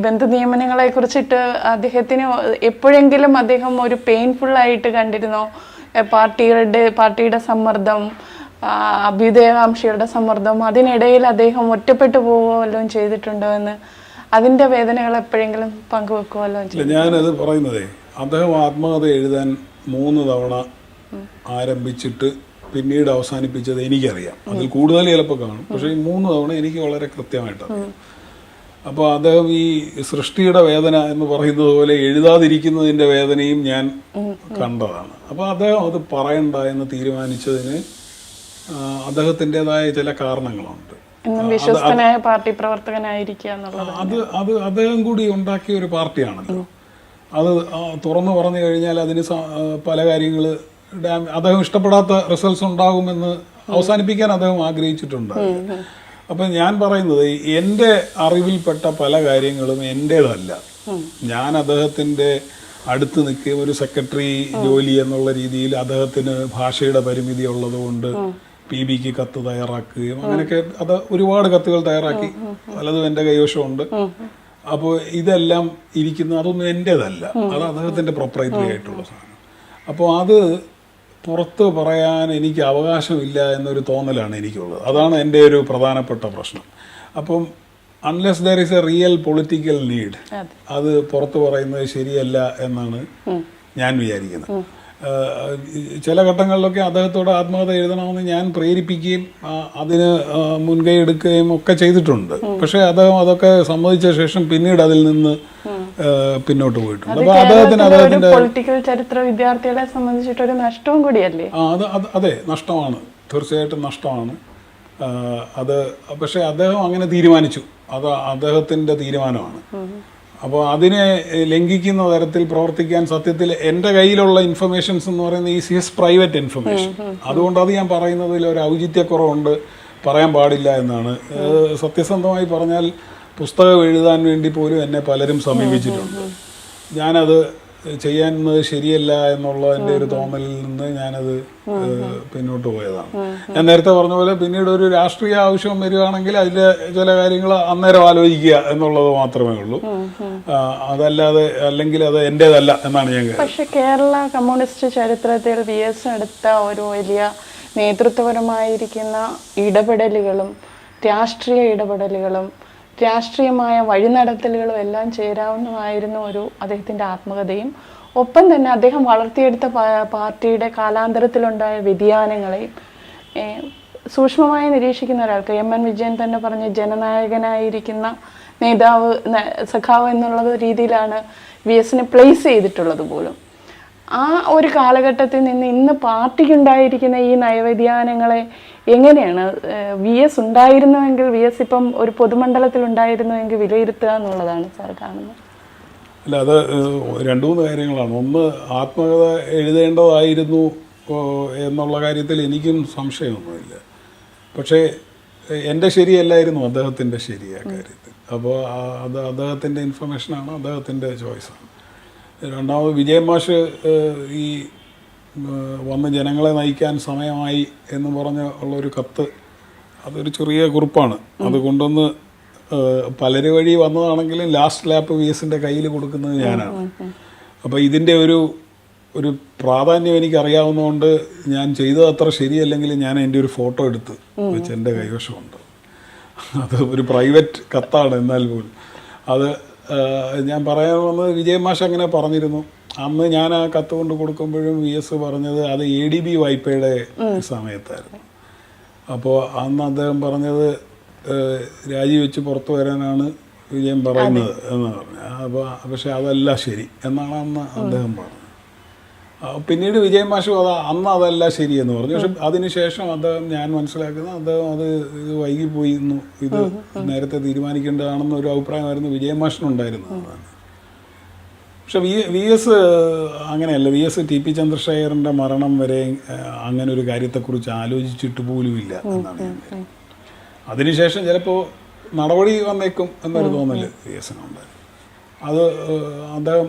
ഈ ബന്ധു നിയമനങ്ങളെ കുറിച്ചിട്ട് അദ്ദേഹത്തിന് എപ്പോഴെങ്കിലും അദ്ദേഹം ഒരു പെയിൻഫുൾ ആയിട്ട് കണ്ടിരുന്നോ? പാർട്ടികളുടെ പാർട്ടിയുടെ സമ്മർദ്ദം അഭ്യുദയകാംക്ഷിയുടെ അഭ്യുദയകാംക്ഷികളുടെ സമ്മർദ്ദം അതിനിടയിൽ അദ്ദേഹം ഒറ്റപ്പെട്ടു പോകുമല്ലോ ചെയ്തിട്ടുണ്ടോ എന്ന് അതിന്റെ വേദനകൾ എപ്പോഴെങ്കിലും പങ്കുവെക്കുമല്ലോ ഞാനത് പറയുന്നതേ അദ്ദേഹം ആത്മകഥ എഴുതാൻ മൂന്ന് തവണ ആരംഭിച്ചിട്ട് പിന്നീട് അവസാനിപ്പിച്ചത് എനിക്കറിയാം. അതിൽ കൂടുതൽ ചിലപ്പോൾ കാണും. പക്ഷേ ഈ മൂന്ന് തവണ എനിക്ക് വളരെ കൃത്യമായിട്ട് അറിയാം അപ്പോൾ അദ്ദേഹം ഈ സൃഷ്ടിയുടെ വേദന എന്ന് പറയുന്നത് പോലെ എഴുതാതിരിക്കുന്നതിന്റെ വേദനയും ഞാൻ കണ്ടതാണ്. അപ്പോൾ അദ്ദേഹം അത് പറയണ്ട എന്ന് തീരുമാനിച്ചതിന് അദ്ദേഹത്തിന്റെതായ ചില കാരണങ്ങളുണ്ട്. വിശ്വസ്തനായ പാർട്ടി പ്രവർത്തകനായിരിക്കുക എന്നുള്ളത് അത് അത് അദ്ദേഹം കൂടി ഉണ്ടാക്കിയ ഒരു പാർട്ടിയാണല്ലോ. അത് തുറന്നു പറഞ്ഞു കഴിഞ്ഞാൽ അതിന് പല കാര്യങ്ങൾ ഡാം അദ്ദേഹം ഇഷ്ടപ്പെടാത്ത റിസൾട്ട്സ് ഉണ്ടാകുമെന്ന് അവസാനിപ്പിക്കാൻ അദ്ദേഹം ആഗ്രഹിച്ചിട്ടുണ്ട്. അപ്പം ഞാൻ പറയുന്നത് എന്റെ അറിവിൽപ്പെട്ട പല കാര്യങ്ങളും എന്റേതല്ല ഞാൻ അദ്ദേഹത്തിന്റെ അടുത്ത് നിൽക്കുകയും ഒരു സെക്രട്ടറി ജോലി എന്നുള്ള രീതിയിൽ അദ്ദേഹത്തിന് ഭാഷയുടെ പരിമിതി ഉള്ളതുകൊണ്ട് പി ബിക്ക് കത്ത് തയ്യാറാക്കുകയും അങ്ങനെയൊക്കെ അത് ഒരുപാട് കത്തുകൾ തയ്യാറാക്കി. പലതും എന്റെ കൈവശമുണ്ട്. അപ്പോൾ ഇതെല്ലാം ഇരിക്കുന്ന അതൊന്നും എന്റേതല്ല അത് അദ്ദേഹത്തിന്റെ പ്രൊപ്പറേറ്ററി ആയിട്ടുള്ള സാധനം. അപ്പോൾ അത് പുറത്ത് പറയാൻ എനിക്ക് അവകാശമില്ല എന്നൊരു തോന്നലാണ് എനിക്കുള്ളത്. അതാണ് എന്റെ ഒരു പ്രധാനപ്പെട്ട പ്രശ്നം. അപ്പം unless there is a real political need അത്. പുറത്ത് പറയുന്നത് ശരിയല്ല എന്നാണ് ഞാൻ വിചാരിക്കുന്നത്. ചില ഘട്ടങ്ങളിലൊക്കെ അദ്ദേഹത്തോട് ആത്മകഥ എഴുതണമെന്ന് ഞാൻ പ്രേരിപ്പിക്കുകയും അതിന് മുൻകൈ എടുക്കുകയും ഒക്കെ ചെയ്തിട്ടുണ്ട്. പക്ഷേ അദ്ദേഹം അതൊക്കെ സമ്മതിച്ച ശേഷം പിന്നീട് അതിൽ നിന്ന് പിന്നോട്ട് പോയിട്ടുണ്ട് അപ്പോൾ അദ്ദേഹത്തിന് പൊളിറ്റിക്കൽ ചരിത്ര വിദ്യാർത്ഥികളെ സംബന്ധിച്ചിട്ട് ഒരു നഷ്ടവും കൂടിയല്ലേ? അത് നഷ്ടമാണ്. തീർച്ചയായിട്ടും നഷ്ടമാണ്. അത് പക്ഷേ അദ്ദേഹം അങ്ങനെ തീരുമാനിച്ചു. അത് അദ്ദേഹത്തിന്റെ തീരുമാനമാണ്. അപ്പോൾ അതിനെ ലംഘിക്കുന്ന തരത്തിൽ പ്രവർത്തിക്കാൻ സത്യത്തിൽ എന്റെ കയ്യിലുള്ള ഇൻഫർമേഷൻസ് എന്ന് പറയുന്നത് ഈ സിയസ് പ്രൈവറ്റ് ഇൻഫർമേഷൻ അതുകൊണ്ട് അത് ഞാൻ പറയുന്നതിൽ ഒരു ഔചിത്യക്കുറവുണ്ട്. പറയാൻ പാടില്ല എന്നാണ്. സത്യസന്ധമായി പറഞ്ഞാൽ പുസ്തകം എഴുതാൻ വേണ്ടി പോലും എന്നെ പലരും സമീപിച്ചിട്ടുണ്ട്. ഞാനത് ചെയ്യാൻ ശരിയല്ല എന്നുള്ള എന്നുള്ളതിന്റെ ഒരു തോന്നലിൽ നിന്ന് ഞാനത് പിന്നോട്ട് പോയതാണ്. ഞാൻ നേരത്തെ പറഞ്ഞ പോലെ പിന്നീട് ഒരു രാഷ്ട്രീയ ആവശ്യം വരികയാണെങ്കിൽ അതിലെ ചില കാര്യങ്ങൾ അന്നേരം ആലോചിക്കുക എന്നുള്ളത് മാത്രമേ ഉള്ളൂ. അതല്ലാതെ അല്ലെങ്കിൽ അത് എന്റേതല്ല എന്നാണ് ഞാൻ പക്ഷെ കേരള കമ്മ്യൂണിസ്റ്റ് ചരിത്രത്തിൽ വി എസ് എടുത്ത ഒരു വലിയ നേതൃത്വപരമായിരിക്കുന്ന ഇടപെടലുകളും രാഷ്ട്രീയ ഇടപെടലുകളും രാഷ്ട്രീയമായ വഴിനടത്തലുകളും എല്ലാം ചേരാവുന്നതായിരുന്നു ഒരു അദ്ദേഹത്തിന്റെ ആത്മകഥയും. ഒപ്പം തന്നെ അദ്ദേഹം വളർത്തിയെടുത്ത പാർട്ടിയുടെ കാലാന്തരത്തിലുണ്ടായ വ്യതിയാനങ്ങളെയും സൂക്ഷ്മമായി നിരീക്ഷിക്കുന്ന ഒരാൾക്ക് എം എൻ വിജയൻ തന്നെ പറഞ്ഞ ജനനായകനായിരിക്കുന്ന നേതാവ് സഖാവ് എന്നുള്ള രീതിയിലാണ് വി എസിനെ പ്ലേസ് ചെയ്തിട്ടുള്ളത് പോലും. ആ ഒരു കാലഘട്ടത്തിൽ നിന്ന് ഇന്ന് പാർട്ടിക്കുണ്ടായിരിക്കുന്ന ഈ നയവ്യതിയാനങ്ങളെ എങ്ങനെയാണ് വി എസ് ഉണ്ടായിരുന്നുവെങ്കിൽ വി എസ് ഇപ്പം ഒരു പൊതുമണ്ഡലത്തിൽ ഉണ്ടായിരുന്നുവെങ്കിൽ വിലയിരുത്തുക എന്നുള്ളതാണ് സാർ കാണുന്നത്? അല്ല അത് രണ്ടു മൂന്ന് കാര്യങ്ങളാണ്. ഒന്ന് ആത്മകഥ എഴുതേണ്ടതായിരുന്നു എന്നുള്ള കാര്യത്തിൽ എനിക്കും സംശയമൊന്നുമില്ല. പക്ഷേ എന്റെ ശരിയല്ലായിരുന്നു അദ്ദേഹത്തിന്റെ ശരി ആ കാര്യത്തിൽ. അപ്പോൾ അത് അദ്ദേഹത്തിന്റെ ഇൻഫർമേഷനാണ് അദ്ദേഹത്തിന്റെ ചോയ്സാണ്. രണ്ടാമത് വിജയമാഷ് ഈ വന്ന് ജനങ്ങളെ നയിക്കാൻ സമയമായി എന്ന് പറഞ്ഞ ഉള്ളൊരു കത്ത് അതൊരു ചെറിയ കുറിപ്പാണ്. അത് കൊണ്ടുവന്ന് പലര് വഴി വന്നതാണെങ്കിലും ലാസ്റ്റ് ലാപ്പ് വി എസിന്റെ കയ്യിൽ കൊടുക്കുന്നത് ഞാനാണ്. അപ്പോൾ ഇതിന്റെ ഒരു ഒരു പ്രാധാന്യം എനിക്ക് അറിയാവുന്നതുകൊണ്ട് ഞാൻ ചെയ്തത് അത്ര ശരിയല്ലെങ്കിൽ ഞാൻ എന്റെ ഒരു ഫോട്ടോ എടുത്ത് വെച്ച് എന്റെ കൈവശമുണ്ട്. അത് ഒരു പ്രൈവറ്റ് കത്താണ് എന്നാൽ പോലും. അത് ഞാൻ പറയാൻ വന്നത് വിജയ് മാഷ് അങ്ങനെ പറഞ്ഞിരുന്നു. അന്ന് ഞാൻ ആ കത്ത് കൊണ്ട് കൊടുക്കുമ്പോഴും വി എസ് പറഞ്ഞത് അത് എ ഡി ബി വായ്പയുടെ സമയത്തായിരുന്നു. അപ്പോൾ അന്ന് അദ്ദേഹം പറഞ്ഞത് രാജിവെച്ച് പുറത്തു വരാനാണ് വിജയൻ പറയുന്നത് എന്ന് പറഞ്ഞു. അപ്പോൾ പക്ഷെ അതല്ല ശരി എന്നാണ് അന്ന് അദ്ദേഹം പറഞ്ഞത്. പിന്നീട് വിജയൻ മാഷു അത് അന്ന് അതല്ല ശരിയെന്ന് പറഞ്ഞു. പക്ഷെ അതിനുശേഷം അദ്ദേഹം ഞാൻ മനസ്സിലാക്കുന്നത് അദ്ദേഹം അത് ഇത് വൈകിപ്പോയിരുന്നു ഇത് നേരത്തെ തീരുമാനിക്കേണ്ടതാണെന്നൊരു അഭിപ്രായമായിരുന്നു വിജയൻ മാഷിനുണ്ടായിരുന്നത് പക്ഷെ വി വി എസ് അങ്ങനെയല്ല. വി എസ് ടി പി ചന്ദ്രശേഖരന്റെ മരണം വരെ അങ്ങനെ ഒരു കാര്യത്തെക്കുറിച്ച് ആലോചിച്ചിട്ട് പോലുമില്ല എന്നാണ് ഞാൻ. അതിനുശേഷം ചിലപ്പോൾ നടപടി വന്നേക്കും എന്നൊരു തോന്നൽ വി എസിനുണ്ട് അത് അദ്ദേഹം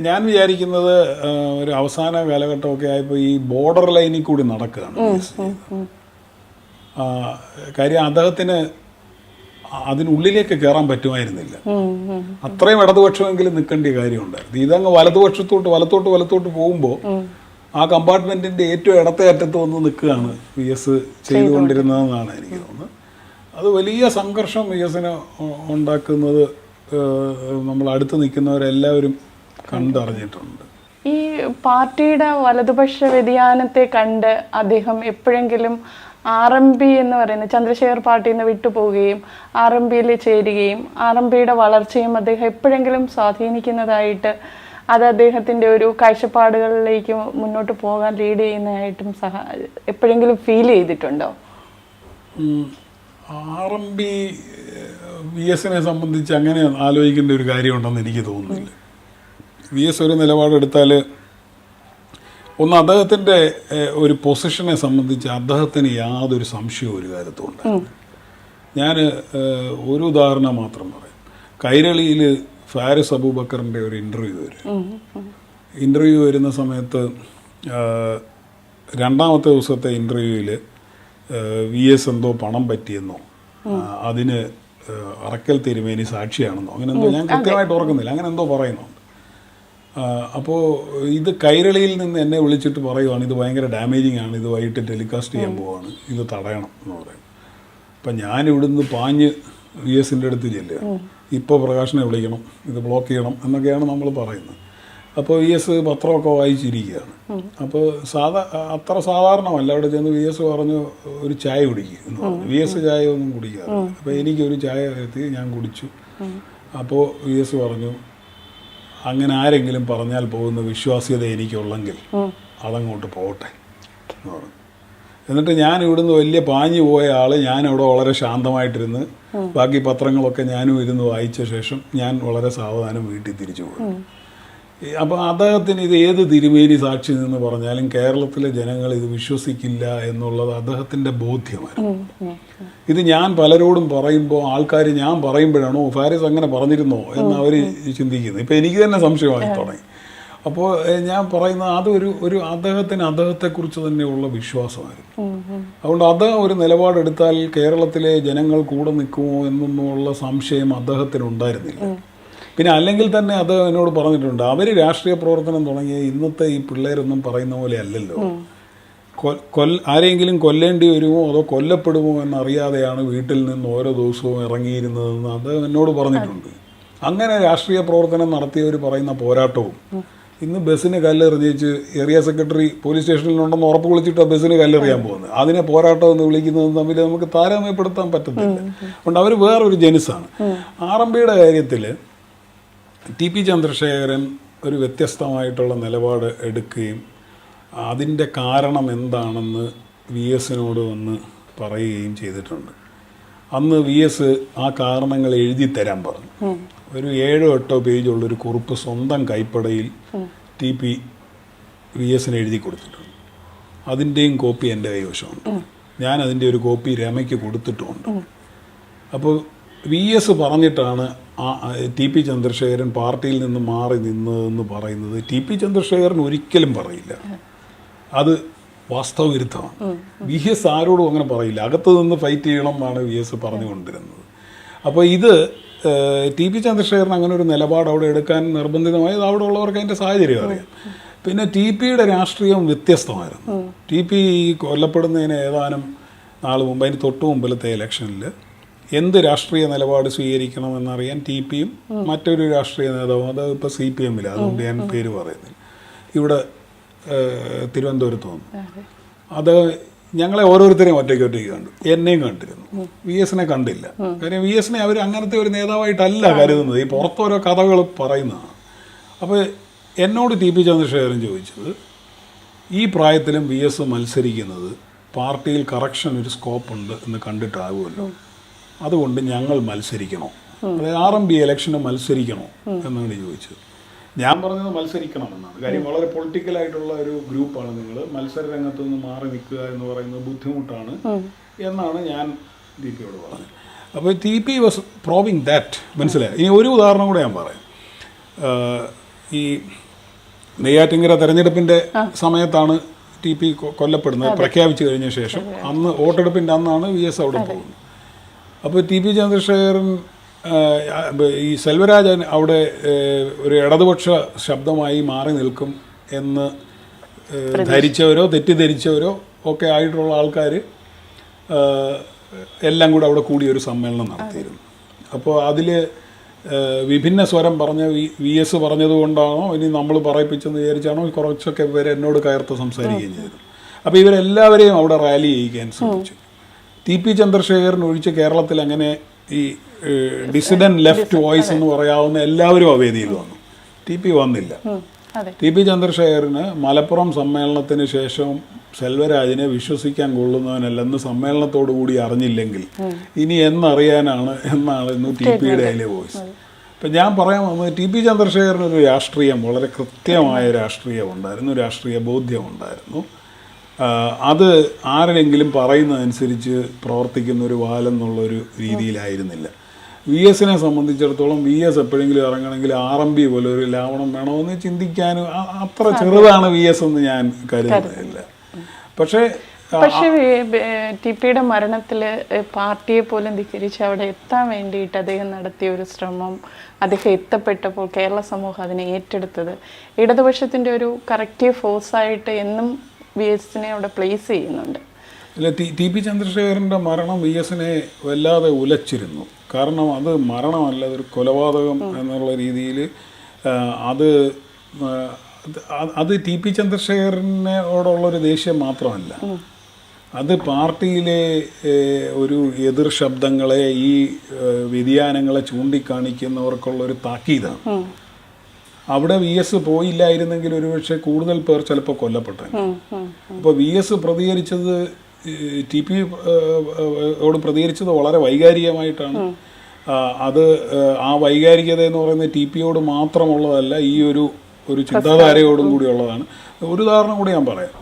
ഞാൻ വിചാരിക്കുന്നത് ഒരു അവസാന കാലഘട്ടമൊക്കെ ആയപ്പോൾ ഈ ബോർഡർ ലൈനിൽ കൂടി നടക്കുകയാണ് കാര്യം അദ്ദേഹത്തിന് അതിനുള്ളിലേക്ക് കയറാൻ പറ്റുമായിരുന്നില്ല. അത്രയും ഇടതുപക്ഷമെങ്കിലും നിൽക്കേണ്ട കാര്യമുണ്ടായിരുന്നു. ഇതങ്ങ് വലതുപക്ഷത്തോട്ട് വലത്തോട്ട് വലത്തോട്ട് പോകുമ്പോൾ ആ കമ്പാർട്ട്മെന്റിന്റെ ഏറ്റവും ഇടത്തെ അറ്റത്ത് വന്ന് നിൽക്കുകയാണ് വി എസ് ചെയ്തുകൊണ്ടിരുന്നതെന്നാണ് എനിക്ക് തോന്നുന്നത്. അത് വലിയ സംഘർഷം വി എസിന് ഉണ്ടാക്കുന്നത് നമ്മൾ അടുത്ത് നിൽക്കുന്നവരെല്ലാവരും കണ്ടറിഞ്ഞിട്ടുണ്ട്. ഈ പാർട്ടിയുടെ വലതുപക്ഷ വ്യതിയാനത്തെ കണ്ട് അദ്ദേഹം എപ്പോഴെങ്കിലും ആർ എം പി എന്ന് പറയുന്ന ചന്ദ്രശേഖർ പാർട്ടിയിൽ നിന്ന് വിട്ടുപോവുകയും ആർ എം പിയിൽ ചേരുകയും ആർ എം പിയുടെ വളർച്ചയും അദ്ദേഹം എപ്പോഴെങ്കിലും സ്വാധീനിക്കുന്നതായിട്ട് അത് അദ്ദേഹത്തിന്റെ ഒരു കാഴ്ചപ്പാടുകളിലേക്ക് മുന്നോട്ട് പോകാൻ ലീഡ് ചെയ്യുന്നതായിട്ടും സഹ എപ്പോഴെങ്കിലും ഫീൽ ചെയ്തിട്ടുണ്ടോ? ആർ എം ബി വി എസിനെ സംബന്ധിച്ച് അങ്ങനെ ആലോചിക്കേണ്ട ഒരു കാര്യമുണ്ടെന്ന് എനിക്ക് തോന്നുന്നില്ല. വി എസ് ഒരു നിലപാടെടുത്താൽ ഒന്ന് അദ്ദേഹത്തിന്റെ ഒരു പൊസിഷനെ സംബന്ധിച്ച് അദ്ദേഹത്തിന് യാതൊരു സംശയവും ഒരു കാര്യത്തും ഞാൻ ഒരു ഉദാഹരണം മാത്രം പറയാം. കൈരളിയിൽ ഫാരിസ് അബൂബക്കറിന്റെ ഒരു ഇന്റർവ്യൂ വരും. ഇന്റർവ്യൂ വരുന്ന സമയത്ത് രണ്ടാമത്തെ ദിവസത്തെ ഇന്റർവ്യൂവിൽ വി എസ് എന്തോ പണം പറ്റിയെന്നോ അതിന് അറക്കൽ തിരുമേനി സാക്ഷിയാണെന്നോ അങ്ങനെ എന്തോ ഞാൻ കൃത്യമായിട്ട് ഓർക്കുന്നില്ല. അങ്ങനെ എന്തോ പറയുന്നുണ്ട് അപ്പോൾ ഇത് കൈരളിയിൽ നിന്ന് എന്നെ വിളിച്ചിട്ട് പറയുവാണ് ഇത് ഭയങ്കര ഡാമേജിങ് ആണ് ഇത് വൈകിട്ട് ടെലികാസ്റ്റ് ചെയ്യാൻ പോവാണ് ഇത് തടയണം എന്ന് പറയും. അപ്പം ഞാൻ ഇവിടുന്ന് പാഞ്ഞ് വി എസിന്റെ അടുത്ത് ചെല്ലുക. ഇപ്പോൾ പ്രകാശനെ വിളിക്കണം ഇത് ബ്ലോക്ക് ചെയ്യണം എന്നൊക്കെയാണ് നമ്മൾ പറയുന്നത്. അപ്പോൾ വി എസ് പത്രമൊക്കെ വായിച്ചിരിക്കുകയാണ്. അപ്പോൾ സാധാ അത്ര സാധാരണമല്ല അവിടെ ചെന്ന് വി എസ് പറഞ്ഞു ഒരു ചായ കുടിക്കുക എന്ന് പറഞ്ഞു. വി എസ് ചായ ഒന്നും കുടിക്കാറില്ല. അപ്പോൾ എനിക്കൊരു ചായ എത്തി ഞാൻ കുടിച്ചു. അപ്പോൾ വി എസ് പറഞ്ഞു അങ്ങനെ ആരെങ്കിലും പറഞ്ഞാൽ പോകുന്ന വിശ്വാസ്യത എനിക്കുള്ളെങ്കിൽ അതങ്ങോട്ട് പോട്ടെ എന്ന് പറഞ്ഞു. എന്നിട്ട് ഞാൻ ഇവിടുന്ന് വലിയ പാഞ്ഞു പോയ ആൾ ഞാൻ അവിടെ വളരെ ശാന്തമായിട്ടിരുന്ന് ബാക്കി പത്രങ്ങളൊക്കെ ഞാനും ഇരുന്ന് വായിച്ച ശേഷം ഞാൻ വളരെ സാവധാനം വീട്ടിൽ തിരിച്ചു പോയി. അപ്പോൾ അദ്ദേഹത്തിന് ഇത് ഏത് തിരുവേലി സാക്ഷി നിന്ന് പറഞ്ഞാലും കേരളത്തിലെ ജനങ്ങൾ ഇത് വിശ്വസിക്കില്ല എന്നുള്ളത് അദ്ദേഹത്തിന്റെ ബോധ്യമാണ്. ഇത് ഞാൻ പലരോടും പറയുമ്പോൾ ആൾക്കാർ ഞാൻ പറയുമ്പോഴാണോ ഫാരിസ് അങ്ങനെ പറഞ്ഞിരുന്നോ എന്ന് അവർ ചിന്തിക്കുന്നത് ഇപ്പം എനിക്ക് തന്നെ സംശയമായി തുടങ്ങി. അപ്പോൾ ഞാൻ പറയുന്ന അതൊരു ഒരു അദ്ദേഹത്തിന് അദ്ദേഹത്തെക്കുറിച്ച് തന്നെയുള്ള വിശ്വാസമായിരുന്നു. അതുകൊണ്ട് അദ്ദേഹം ഒരു നിലപാടെടുത്താൽ കേരളത്തിലെ ജനങ്ങൾ കൂടെ നിൽക്കുമോ എന്നൊന്നുമുള്ള സംശയം അദ്ദേഹത്തിന് ഉണ്ടായിരുന്നില്ല പിന്നെ അല്ലെങ്കിൽ തന്നെ അത് എന്നോട് പറഞ്ഞിട്ടുണ്ട് അവർ രാഷ്ട്രീയ പ്രവർത്തനം തുടങ്ങിയ ഇന്നത്തെ ഈ പിള്ളേരൊന്നും പറയുന്ന പോലെ അല്ലല്ലോ. കൊൽ ആരെങ്കിലും കൊല്ലേണ്ടി വരുമോ അതോ കൊല്ലപ്പെടുമോ എന്നറിയാതെയാണ് വീട്ടിൽ നിന്ന് ഓരോ ദിവസവും ഇറങ്ങിയിരുന്നതെന്ന് അത് എന്നോട് പറഞ്ഞിട്ടുണ്ട്. അങ്ങനെ രാഷ്ട്രീയ പ്രവർത്തനം നടത്തിയവർ പറയുന്ന പോരാട്ടവും. ഇന്ന് ബസ്സിന് കല്ലെറിഞ്ഞേച്ച് ഏരിയ സെക്രട്ടറി പോലീസ് സ്റ്റേഷനിലുണ്ടെന്ന് ഉറപ്പ് വിളിച്ചിട്ട് ബസ്സിന് കല്ലെറിയാൻ പോകുന്നത്. അതിനെ പോരാട്ടം എന്ന് വിളിക്കുന്നതും തമ്മിൽ നമുക്ക് താരതമ്യപ്പെടുത്താൻ പറ്റത്തില്ല. അതുകൊണ്ട് അവർ വേറൊരു ജനുസാണ്. ആർ എം പിയുടെ കാര്യത്തിൽ ടി പി ചന്ദ്രശേഖരൻ ഒരു വ്യത്യസ്തമായിട്ടുള്ള നിലപാട് എടുക്കുകയും അതിന്റെ കാരണം എന്താണെന്ന് വി എസിനോട് വന്ന് പറയുകയും ചെയ്തിട്ടുണ്ട്. അന്ന് വി എസ് ആ കാരണങ്ങൾ എഴുതി തരാൻ പറഞ്ഞു. ഒരു ഏഴോ എട്ടോ പേജുള്ളൊരു കുറിപ്പ് സ്വന്തം കൈപ്പടയിൽ ടി പി വി എസിന് എഴുതി കൊടുത്തിട്ടുണ്ട്. അതിന്റെയും കോപ്പി എന്റെ കൈവശമുണ്ട്. ഞാൻ അതിന്റെ ഒരു കോപ്പി രമയ്ക്ക് കൊടുത്തിട്ടുമുണ്ട്. അപ്പോൾ വി എസ് പറഞ്ഞിട്ടാണ് ടി പി ചന്ദ്രശേഖരൻ പാർട്ടിയിൽ നിന്ന് മാറി നിന്നതെന്ന് പറയുന്നത്. ടി പി ചന്ദ്രശേഖരൻ ഒരിക്കലും പറയില്ല. അത് വാസ്തവവിരുദ്ധമാണ് വി എസ് ആരോടും അങ്ങനെ പറയില്ല. അകത്ത് നിന്ന് ഫൈറ്റ് ചെയ്യണം എന്നാണ് വി എസ് പറഞ്ഞുകൊണ്ടിരുന്നത്. അപ്പോൾ ഇത് ടി പി ചന്ദ്രശേഖരൻ അങ്ങനെ ഒരു നിലപാട് അവിടെ എടുക്കാൻ നിർബന്ധിതമായത് അവിടെ ഉള്ളവർക്ക് അതിന്റെ സാഹചര്യം അറിയാം. പിന്നെ ടി പിയുടെ രാഷ്ട്രീയം വ്യത്യസ്തമായിരുന്നു. ടി പി കൊല്ലപ്പെടുന്നതിന് ഏതാനും നാൾ മുമ്പ് അതിന് തൊട്ട് മുമ്പിലത്തെ ഇലക്ഷനിൽ എന്ത് രാഷ്ട്രീയ നിലപാട് സ്വീകരിക്കണമെന്നറിയാൻ ടി പിയും മറ്റൊരു രാഷ്ട്രീയ നേതാവും അത് ഇപ്പോൾ സി പി എമ്മിൽ അതുകൊണ്ട് ഞാൻ പേര് പറയുന്നില്ല. ഇവിടെ തിരുവനന്തപുരത്ത് വന്നു. അത്. ഞങ്ങളെ ഓരോരുത്തരെയും ഒറ്റയ്ക്ക് ഒറ്റയ്ക്ക് കണ്ടു. എന്നെയും കണ്ടിരുന്നു. വി എസിനെ കണ്ടില്ല. കാര്യം വി എസിനെ അവർ അങ്ങനത്തെ ഒരു നേതാവായിട്ടല്ല കരുതുന്നത്. ഈ പുറത്തോരോ കഥകൾ പറയുന്നതാണ്. അപ്പോൾ എന്നോട് ടി പി ചന്ദ്രശേഖരൻ ചോദിച്ചത് ഈ പ്രായത്തിലും വി എസ് മത്സരിക്കുന്നത് പാർട്ടിയിൽ കറക്ഷൻ ഒരു സ്കോപ്പ് ഉണ്ട് എന്ന് കണ്ടിട്ടാകുമല്ലോ. അതുകൊണ്ട് ഞങ്ങൾ മത്സരിക്കണോ? അതായത് ആർ എം ബി ഇലക്ഷന് മത്സരിക്കണോ? എന്നാണ് ചോദിച്ചത്. ഞാൻ പറഞ്ഞത് മത്സരിക്കണം എന്നാണ് കാര്യം വളരെ പൊളിറ്റിക്കലായിട്ടുള്ള ഒരു ഗ്രൂപ്പാണ് നിങ്ങൾ മത്സര രംഗത്ത് നിന്ന് മാറി നിൽക്കുക എന്ന് പറയുന്നത് ബുദ്ധിമുട്ടാണ് എന്നാണ് ഞാൻ ടി പിയോട് പറഞ്ഞത്. അപ്പോൾ T P was proving that മനസ്സിലായി? ഇനി ഒരു ഉദാഹരണം കൂടെ ഞാൻ പറയാം. ഈ നെയ്യാറ്റിങ്കര തെരഞ്ഞെടുപ്പിന്റെ സമയത്താണ് ടി പി കൊല്ലപ്പെടുന്നത്. പ്രഖ്യാപിച്ചു കഴിഞ്ഞ ശേഷം. അന്ന് വോട്ടെടുപ്പിന്റെ അന്നാണ് വി എസ് അവിടെ പോകുന്നത്. അപ്പോൾ ടി പി ചന്ദ്രശേഖരൻ ഈ സെൽവരാജൻ അവിടെ ഒരു ഇടതുപക്ഷ ശബ്ദമായി മാറി നിൽക്കും എന്ന് ധരിച്ചവരോ തെറ്റിദ്ധരിച്ചവരോ ഒക്കെ ആയിട്ടുള്ള ആൾക്കാർ എല്ലാം കൂടെ അവിടെ കൂടി ഒരു സമ്മേളനം നടത്തിയിരുന്നു. അപ്പോൾ അതിൽ വിഭിന്ന സ്വരം പറഞ്ഞ വി വി എസ് പറഞ്ഞതുകൊണ്ടാണോ ഇനി നമ്മൾ പറയിപ്പിച്ചെന്ന് വിചാരിച്ചാണോ കുറച്ചൊക്കെ പേര് എന്നോട് കയർത്ത് സംസാരിക്കുകയും ചെയ്തു. അപ്പോൾ ഇവരെല്ലാവരെയും അവിടെ റാലി ചെയ്യിക്കാൻ ശ്രമിച്ചു. ടി പി ചന്ദ്രശേഖരൻ ഒഴിച്ച് കേരളത്തിൽ അങ്ങനെ ഈ ഡിസിഡൻ ലെഫ്റ്റ് വോയിസ് എന്ന് പറയാവുന്ന എല്ലാവരും ആ വേദിയിൽ വന്നു. ടി പി വന്നില്ല. ടി പി ചന്ദ്രശേഖരന് മലപ്പുറം സമ്മേളനത്തിന് ശേഷം സെൽവരാജിനെ വിശ്വസിക്കാൻ കൊള്ളുന്നവനല്ലെന്ന് സമ്മേളനത്തോടു കൂടി അറിഞ്ഞില്ലെങ്കിൽ ഇനി എന്നറിയാനാണ് എന്നാണ് ടി പിയുടെ അതിലെ വോയിസ് ഇപ്പം ഞാൻ പറയാൻ വന്നത് ടി പി ചന്ദ്രശേഖരനൊരു രാഷ്ട്രീയം വളരെ കൃത്യമായ രാഷ്ട്രീയം ഉണ്ടായിരുന്നു രാഷ്ട്രീയ ബോധ്യം ഉണ്ടായിരുന്നു ആ, അത് ആരെങ്കിലും പറയുന്നതനുസരിച്ച് പ്രവർത്തിക്കുന്ന ഒരു വാലെന്നുള്ളൊരു രീതിയിലായിരുന്നില്ല. വി എസിനെ സംബന്ധിച്ചിടത്തോളം വി എസ് എപ്പോഴെങ്കിലും ഇറങ്ങണമെങ്കിൽ ആർ എം ബി പോലെ ഒരു ലാവണം വേണമെന്ന് ചിന്തിക്കാനും അത്ര ചെറുതാണ് വി എസ് എന്ന് ഞാൻ കരുതുന്നില്ല. പക്ഷേ പക്ഷെ പക്ഷേ ടി പിയുടെ മരണത്തിൽ പാർട്ടിയെ പോലും ധിക്കരിച്ച് അവിടെ എത്താൻ വേണ്ടിയിട്ട് അദ്ദേഹം നടത്തിയ ഒരു ശ്രമം അദ്ദേഹം എത്തപ്പെട്ടപ്പോൾ കേരള സമൂഹം അതിനെ ഏറ്റെടുത്തത്. ഇടതുപക്ഷത്തിന്റെ ഒരു കറക്റ്റീവ് ഫോഴ്സായിട്ട് എന്നും വി എസിനെ അവിടെ പ്ലേസ് ചെയ്യുന്നുണ്ട്. അല്ല ടി പി ചന്ദ്രശേഖരന്റെ മരണം വി എസിനെ വല്ലാതെ ഉലച്ചിരുന്നു. കാരണം അത് മരണമല്ല അതൊരു കൊലപാതകം എന്നുള്ള രീതിയിൽ അത് അത് ടി പി ചന്ദ്രശേഖരനോടുള്ളൊരു ദേഷ്യം മാത്രമല്ല. അത് പാർട്ടിയിലെ ഒരു എതിർ ശബ്ദങ്ങളെ ഈ വ്യതിയാനങ്ങളെ ചൂണ്ടിക്കാണിക്കുന്നവർക്കുള്ളൊരു താക്കീതാണ്. അവിടെ വി എസ് പോയില്ലായിരുന്നെങ്കിൽ ഒരുപക്ഷെ കൂടുതൽ പേർ ചിലപ്പോൾ കൊല്ലപ്പെട്ടു. അപ്പോൾ വി എസ് പ്രതികരിച്ചത് ടി പി യോട് പ്രതികരിച്ചത് വളരെ വൈകാരികമായിട്ടാണ്. അത് ആ വൈകാരികത എന്ന് പറയുന്ന ടി പിയോട് മാത്രമുള്ളതല്ല ഈ ഒരു ഒരു ചിന്താധാരയോടും കൂടി ഉള്ളതാണ്. ഒരു ഉദാഹരണം കൂടി ഞാൻ പറയാം.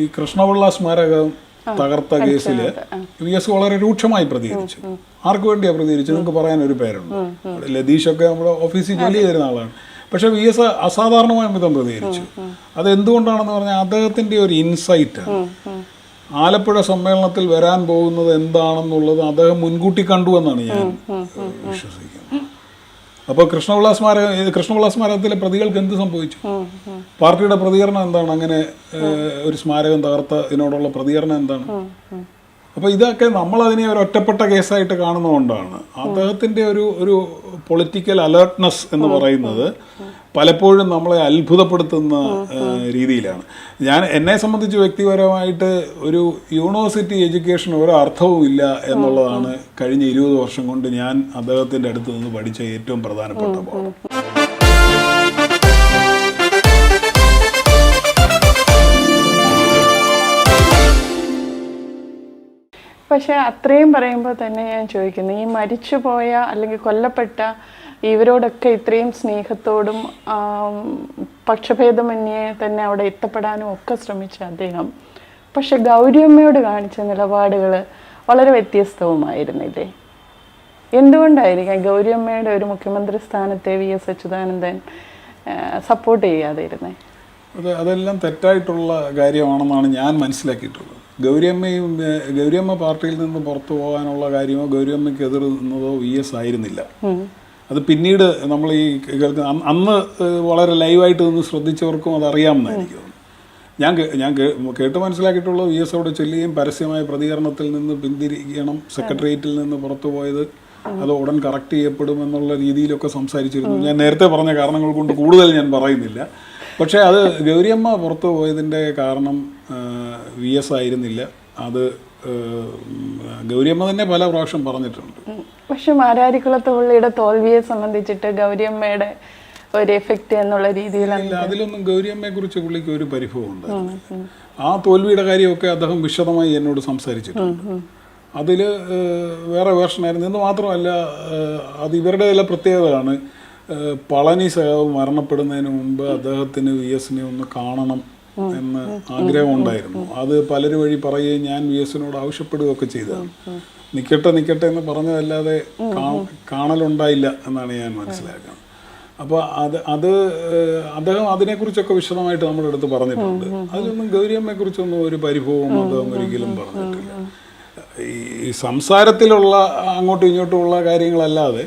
ഈ കൃഷ്ണപിള്ള സ്മാരകം തകർത്ത കേസിൽ വി എസ് വളരെ രൂക്ഷമായി പ്രതികരിച്ചു. ആർക്കു വേണ്ടിയാണ് പ്രതികരിച്ചത്? നിങ്ങൾക്ക് പറയാൻ ഒരു പേരുണ്ട് ലതീഷൊക്കെ നമ്മുടെ ഓഫീസിൽ ജോലി ചെയ്തിരുന്ന ആളാണ്. പക്ഷെ വി എസ് അസാധാരണമായ വിധം പ്രതികരിച്ചു. അത് എന്തുകൊണ്ടാണെന്ന് പറഞ്ഞാൽ അദ്ദേഹത്തിന്റെ ഒരു ഇൻസൈറ്റ് ആലപ്പുഴ സമ്മേളനത്തിൽ വരാൻ പോകുന്നത് എന്താണെന്നുള്ളത് അദ്ദേഹം മുൻകൂട്ടി കണ്ടു എന്നാണ് ഞാൻ വിശ്വസിക്കുന്നത്. അപ്പോൾ കൃഷ്ണപിള്ള സ്മാരക കൃഷ്ണപിള്ള സ്മാരകത്തിലെ പ്രതികൾക്ക് എന്ത് സംഭവിച്ചു? പാർട്ടിയുടെ പ്രതികരണം എന്താണ്? അങ്ങനെ ഒരു സ്മാരകം തകർത്ത ഇതിനോടുള്ള പ്രതികരണം എന്താണ്? അപ്പോൾ ഇതൊക്കെ നമ്മൾ അതിനെ ഒരു ഒറ്റപ്പെട്ട കേസായിട്ട് കാണുന്നതുകൊണ്ടാണ്. അദ്ദേഹത്തിന്റെ ഒരു ഒരു പൊളിറ്റിക്കൽ അലേർട്ട്നെസ് എന്ന് പറയുന്നത് പലപ്പോഴും നമ്മളെ അത്ഭുതപ്പെടുത്തുന്ന രീതിയിലാണ്. ഞാൻ എന്നെ സംബന്ധിച്ച് വ്യക്തിപരമായിട്ട് ഒരു യൂണിവേഴ്സിറ്റി എഡ്യൂക്കേഷൻ ഒരു അർത്ഥവും ഇല്ല എന്നുള്ളതാണ് കഴിഞ്ഞ ഇരുപത് വർഷം കൊണ്ട് ഞാൻ അദ്ദേഹത്തിന്റെ അടുത്ത് നിന്ന് പഠിച്ച ഏറ്റവും പ്രധാനപ്പെട്ട പാഠം പക്ഷേ അത്രയും പറയുമ്പോൾ തന്നെ ഞാൻ ചോദിക്കുന്നു ഈ മരിച്ചുപോയ അല്ലെങ്കിൽ കൊല്ലപ്പെട്ട ഇവരോടൊക്കെ ഇത്രയും സ്നേഹത്തോടും പക്ഷഭേദമന്യേ തന്നെ അവിടെ എത്തപ്പെടാനും ഒക്കെ ശ്രമിച്ച അദ്ദേഹം. പക്ഷെ ഗൗരിയമ്മയോട് കാണിച്ച നിലപാടുകൾ വളരെ വ്യത്യസ്തവുമായിരുന്നില്ലേ? എന്തുകൊണ്ടായിരിക്കാം ഗൗരിയമ്മയുടെ ഒരു മുഖ്യമന്ത്രി സ്ഥാനത്തെ വി എസ് അച്യുതാനന്ദൻ സപ്പോർട്ട് ചെയ്യാതിരുന്നത് അത് അതെല്ലാം തെറ്റായിട്ടുള്ള കാര്യമാണെന്നാണ് ഞാൻ മനസ്സിലാക്കിയിട്ടുള്ളത്. ഗൗരിയമ്മയും ഗൗരിയമ്മ പാർട്ടിയിൽ നിന്ന് പുറത്തു പോകാനുള്ള കാര്യമോ ഗൗരിയമ്മയ്ക്ക് എതിർ നിന്നതോ വി എസ് ആയിരുന്നില്ല. അത് പിന്നീട് നമ്മൾ ഈ കേൾക്കുന്ന അന്ന് വളരെ ലൈവായിട്ട് നിന്ന് ശ്രദ്ധിച്ചവർക്കും അത് അറിയാമെന്ന് എനിക്ക് തോന്നുന്നു ഞാൻ ഞാൻ കേട്ട് മനസ്സിലാക്കിയിട്ടുള്ളത് വി എസ് അവിടെ ചെല്ലുകയും പരസ്യമായ പ്രതികരണത്തിൽ നിന്ന് പിന്തിരിക്കണം സെക്രട്ടേറിയറ്റിൽ നിന്ന് പുറത്തു പോയത് അത് ഉടൻ കറക്റ്റ് ചെയ്യപ്പെടും എന്നുള്ള രീതിയിലൊക്കെ സംസാരിച്ചിരുന്നു. ഞാൻ നേരത്തെ പറഞ്ഞ കാരണങ്ങൾ കൊണ്ട് കൂടുതൽ ഞാൻ പറയുന്നില്ല. പക്ഷേ അത് ഗൗരിയമ്മ പുറത്തു പോയതിന്റെ കാരണം വി എസ് ആയിരുന്നില്ല. അത് ഗൗരിയമ്മ തന്നെ പല പ്രാവശ്യം പറഞ്ഞിട്ടുണ്ട്. പക്ഷെ മാരാരിക്കുളത്ത് പുള്ളിയുടെ തോൽവിയെ സംബന്ധിച്ചിട്ട് ഗൗരിയമ്മയുടെ ഒരു എഫക്റ്റ് എന്നുള്ള രീതിയിലാണ് ഇല്ല അതിലൊന്നും ഗൗരിയമ്മയെ കുറിച്ച് പുള്ളിക്ക് ഒരു പരിഭവം ഉണ്ട് ആ തോൽവിയുടെ കാര്യമൊക്കെ അദ്ദേഹം വിശദമായി എന്നോട് സംസാരിച്ചിട്ടുണ്ട്. അതിൽ വേറെ വേർഷനായിരുന്നു എന്ന് മാത്രമല്ല അത് ഇവരുടെ ചില പ്രത്യേകതയാണ് പളനി സഹാവ് മരണപ്പെടുന്നതിന് മുമ്പ് അദ്ദേഹത്തിന് വി എസിനെ ഒന്ന് കാണണം എന്ന് ആഗ്രഹം ഉണ്ടായിരുന്നു അത് പലരും വഴി പറയുകയും ഞാൻ വി എസിനോട് ആവശ്യപ്പെടുകയൊക്കെ ചെയ്തതാണ് നിക്കട്ടെ നിക്കട്ടെ എന്ന് പറഞ്ഞതല്ലാതെ കാണലുണ്ടായില്ല എന്നാണ് ഞാൻ മനസ്സിലാക്കുന്നത്. അപ്പോൾ അത് അത് അദ്ദേഹം അതിനെക്കുറിച്ചൊക്കെ വിശദമായിട്ട് നമ്മുടെ അടുത്ത് പറഞ്ഞിട്ടുണ്ട്. അതിലൊന്നും ഗൗരിയമ്മയെ കുറിച്ചൊന്നും ഒരു പരിഭവവും അദ്ദേഹം ഒരിക്കലും പറഞ്ഞിട്ടില്ല. ഈ സംസാരത്തിലുള്ള അങ്ങോട്ടും ഇങ്ങോട്ടുമുള്ള കാര്യങ്ങളല്ലാതെ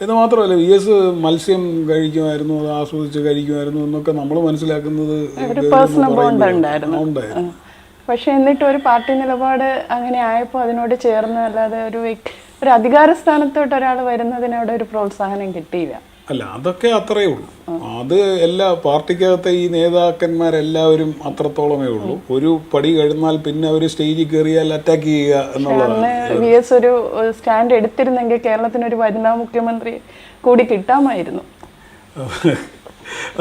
ഇത് മാത്രമല്ല വി എസ് മത്സ്യം കഴിക്കുമായിരുന്നു അത് ആസ്വദിച്ച് കഴിക്കുമായിരുന്നു എന്നൊക്കെ നമ്മൾ മനസ്സിലാക്കുന്നത് ഉണ്ടായിരുന്നു. പക്ഷെ എന്നിട്ട് ഒരു പാർട്ടി നിലപാട് അങ്ങനെ ആയപ്പോൾ അതിനോട് ചേർന്ന് അല്ലാതെ ഒരു ഒരു അധികാര സ്ഥാനത്തോട്ട് ഒരാൾ വരുന്നതിന് അവിടെ ഒരു പ്രോത്സാഹനം കിട്ടിയില്ല. അല്ല അതൊക്കെ അത്രയേ ഉള്ളൂ. അത് എല്ലാ പാർട്ടിക്കകത്തെ ഈ നേതാക്കന്മാരെല്ലാവരും അത്രത്തോളമേ ഉള്ളൂ. ഒരു പടി കഴിഞ്ഞാൽ പിന്നെ അവർ സ്റ്റേജിൽ കയറിയാൽ അറ്റാക്ക് ചെയ്യുക എന്നുള്ളതാണ്. വി എസ് ഒരു സ്റ്റാൻഡ് എടുത്തിരുന്നെങ്കിൽ കേരളത്തിന് ഒരു വരുന്ന മുഖ്യമന്ത്രി കൂടി കിട്ടാമായിരുന്നു.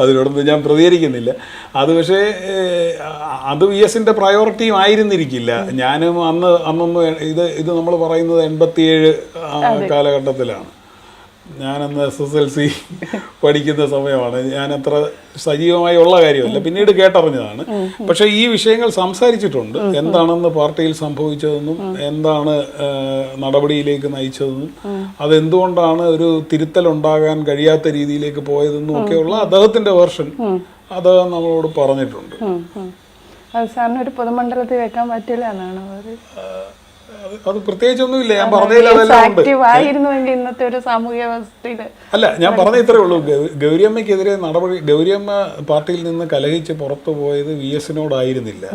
അതിനോടൊന്നും ഞാൻ പ്രതികരിക്കുന്നില്ല. അത് പക്ഷേ അത് വി എസിന്റെ പ്രയോറിറ്റിയും ആയിരുന്നിരിക്കില്ല. ഞാനും അന്ന് അന്നൊന്നും ഇത് ഇത് നമ്മൾ പറയുന്നത് എൺപത്തിയേഴ് കാലഘട്ടത്തിലാണ്. ഞാനന്ന് എസ് എസ് എൽ സി പഠിക്കുന്ന സമയമാണ്. ഞാൻ അത്ര സജീവമായി ഉള്ള കാര്യമല്ല. പിന്നീട് കേട്ടറിഞ്ഞതാണ്. പക്ഷേ ഈ വിഷയങ്ങൾ സംസാരിച്ചിട്ടുണ്ട്. എന്താണെന്ന് പാർട്ടിയിൽ സംഭവിച്ചതെന്നും എന്താണ് നടപടിയിലേക്ക് നയിച്ചതെന്നും അതെന്തുകൊണ്ടാണ് ഒരു തിരുത്തൽ ഉണ്ടാകാൻ കഴിയാത്ത രീതിയിലേക്ക് പോയതെന്നും ഒക്കെയുള്ള അദ്ദേഹത്തിന്റെ വേർഷൻ അദ്ദേഹം നമ്മളോട് പറഞ്ഞിട്ടുണ്ട്. സാറിന് ഒരു പൊതുമണ്ഡലത്തിൽ വെക്കാൻ പറ്റില്ല എന്നാണ് അത് പ്രത്യേകിച്ചൊന്നുമില്ല. ഞാൻ ആയിരുന്നുവെങ്കിൽ ഇന്നത്തെ ഒരു സാമൂഹ്യ വ്യവസ്ഥയിൽ അല്ല ഞാൻ പറഞ്ഞ ഇത്രേ ഉള്ളൂ. ഗൗരിയമ്മക്കെതിരെ ഗൗരിയമ്മയ്ക്കെതിരെ നടപടി ഗൗരിയമ്മ പാർട്ടിയിൽ നിന്ന് കലഹിച്ച് പുറത്തു പോയത് വി എസിനോടായിരുന്നില്ല